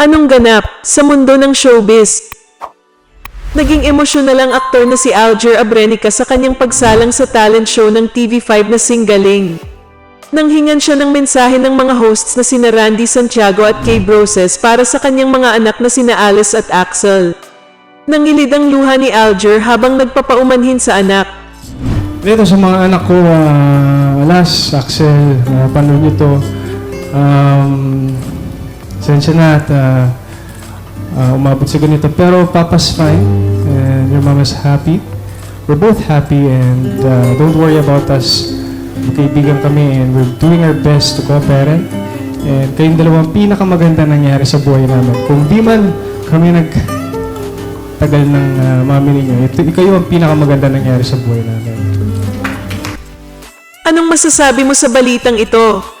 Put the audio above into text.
Anong ganap sa mundo ng showbiz? Naging emosyonal ang aktor na si Alger Abrenica sa kanyang pagsalang sa talent show ng TV5 na Singgaling. Nanghingan siya ng mensahe ng mga hosts na sina Randy Santiago at Kay Broses para sa kanyang mga anak na sina Alice at Axel. Nangilid ang luha ni Alger habang nagpapaumanhin sa anak. Dito sa mga anak ko, uh, Alas, Axel, uh, paano nyo? Um, sensya na at uh, uh, umabot sa ganito. Pero Papa's fine and your mama's happy. We're both happy and uh, don't worry about us. Magkaibigan kami and we're doing our best to cooperate. And kayong dalawang pinakamaganda nangyari sa buhay namin. Kung di man kami nag tagal ng uh, mami ninyo, ito, ikayo ang pinakamaganda nangyari sa buhay namin. Anong masasabi mo sa balitang ito?